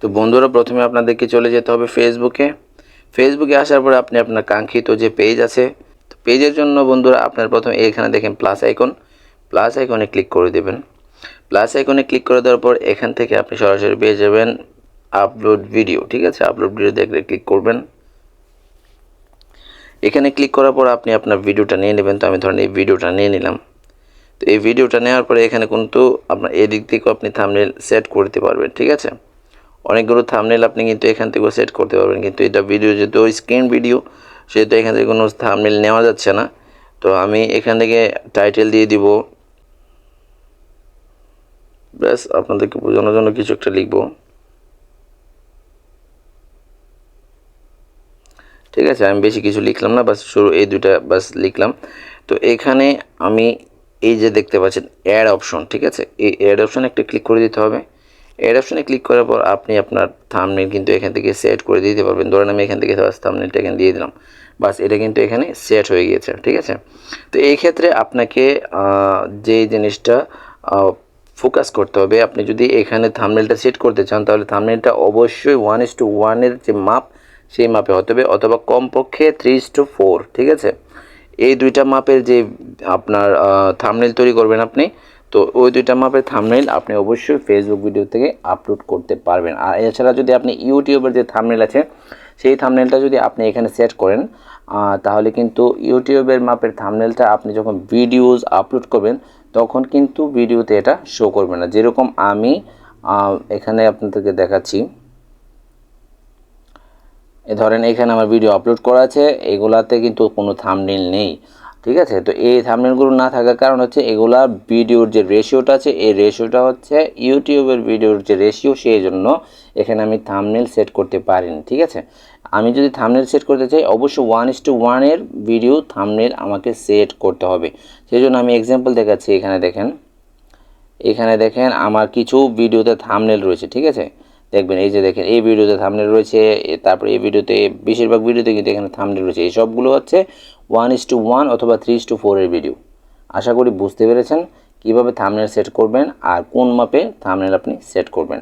তো বন্ধুরা, প্রথমে আপনাদেরকে চলে যেতে হবে ফেসবুকে ফেসবুকে আসার পরে আপনি আপনার কাঙ্ক্ষিত যে পেজ আছে, তো পেজের জন্য বন্ধুরা আপনার প্রথমে এখানে দেখেন প্লাস আইকন প্লাস আইকনে ক্লিক করে দেবেন। প্লাস আইকনে ক্লিক করে দেওয়ার পর এখান থেকে আপনি সরাসরি পেয়ে যাবেন আপলোড ভিডিও ঠিক আছে? আপলোড ভিডিও দেখলে ক্লিক করবেন। এখানে ক্লিক করার পর আপনি আপনার ভিডিওটা নিয়ে নেবেন। তো আমি ধরেন এই ভিডিওটা নিয়ে নিলাম। তো এই ভিডিওটা নেওয়ার পরে এখানে কিন্তু আপনার এদিক থেকেও আপনি থামনেল সেট করতে পারবেন, ঠিক আছে? অনেকগুলো থামনেল আপনি কিন্তু এখান থেকেও সেট করতে পারবেন। কিন্তু এটা ভিডিও যেহেতু স্ক্রিন ভিডিও সেহেতু এখান থেকে কোনো থামনেল নেওয়া যাচ্ছে না। তো আমি এখান থেকে টাইটেল দিয়ে দিব। ব্যাস, আপনাদেরকে বোঝানোর জন্য কিছু একটা লিখব। ঠিক আছে, আমি বেশি কিছু লিখলাম না বাস শুরু, এই দুটা বাস লিখলাম। তো এখানে আমি এই যে দেখতে পাচ্ছেন অ্যাড অপশন ঠিক আছে? এই অ্যাড অপশনে একটা ক্লিক করে দিতে হবে। অ্যাড অপশনে ক্লিক করার পর আপনি আপনার থামনেল কিন্তু এখান থেকে সেট করে দিতে পারবেন। ধরেন আমি এখান থেকে থামনেলটা এখানে দিয়ে দিলাম। বাস, এটা কিন্তু এখানে সেট হয়ে গিয়েছে, ঠিক আছে? তো এই ক্ষেত্রে আপনাকে যে জিনিসটা ফোকাস করতে হবে, আপনি যদি এখানে থামনেলটা সেট করতে চান, তাহলে থামনেলটা অবশ্যই ওয়ান ইস টু ওয়ানের যে মাপ, সেই মাপে হতে হবে, অথবা কমপক্ষে থ্রি ইস টু ফোর ঠিক আছে? এই দুইটা মাপের যে আপনার থামনেল তৈরি করবেন আপনি তো ওই দুইটা মাপের থামনেল আপনি অবশ্যই ফেসবুক ভিডিও থেকে আপলোড করতে পারবেন। আর এছাড়া যদি আপনি ইউটিউবের যে থামনেল আছে, সেই থামনেলটা যদি আপনি এখানে সেট করেন তাহলে কিন্তু ইউটিউবের মাপের থামনেলটা আপনি যখন ভিডিওস আপলোড করবেন, তখন কিন্তু ভিডিওতে এটা শো করবে না। যেরকম আমি এখানে আপনাদেরকে দেখাচ্ছি। ধরেন এখানে আমার ভিডিও আপলোড করা আছে, এগুলাতে কিন্তু কোনো থামনেল নেই। ঠিক আছে? তো এই থামনেলগুলো না থাকার কারণ হচ্ছে এগুলা ভিডিওর যে রেশিওটা আছে, এই রেশিওটা হচ্ছে ইউটিউবের ভিডিওর যে রেশিও সেই জন্য এখানে আমি থামনেল সেট করতে পারিনি, ঠিক আছে? আমি যদি থামনেল সেট করতে চাই, অবশ্যই ওয়ান ইস টু ওয়ানের ভিডিও থামনেল আমাকে সেট করতে হবে। সেই জন্য আমি এক্সাম্পল দেখাচ্ছি, এখানে দেখেন। এখানে দেখেন আমার কিছু ভিডিওতে থামনেল রয়েছে, ঠিক আছে? দেখবেন, এই যে দেখেন, এই ভিডিওতে থামনেল রয়েছে তারপরে এই ভিডিওতে, বেশিরভাগ ভিডিওতে কিন্তু এখানে থামনেল রয়েছে। এই সবগুলো হচ্ছে ওয়ান ইস টু ওয়ান অথবা থ্রি ইস টু ফোরের ভিডিও আশা করি বুঝতে পেরেছেন কীভাবে থামনেল সেট করবেন আর কোন মাপে থামনেল আপনি সেট করবেন।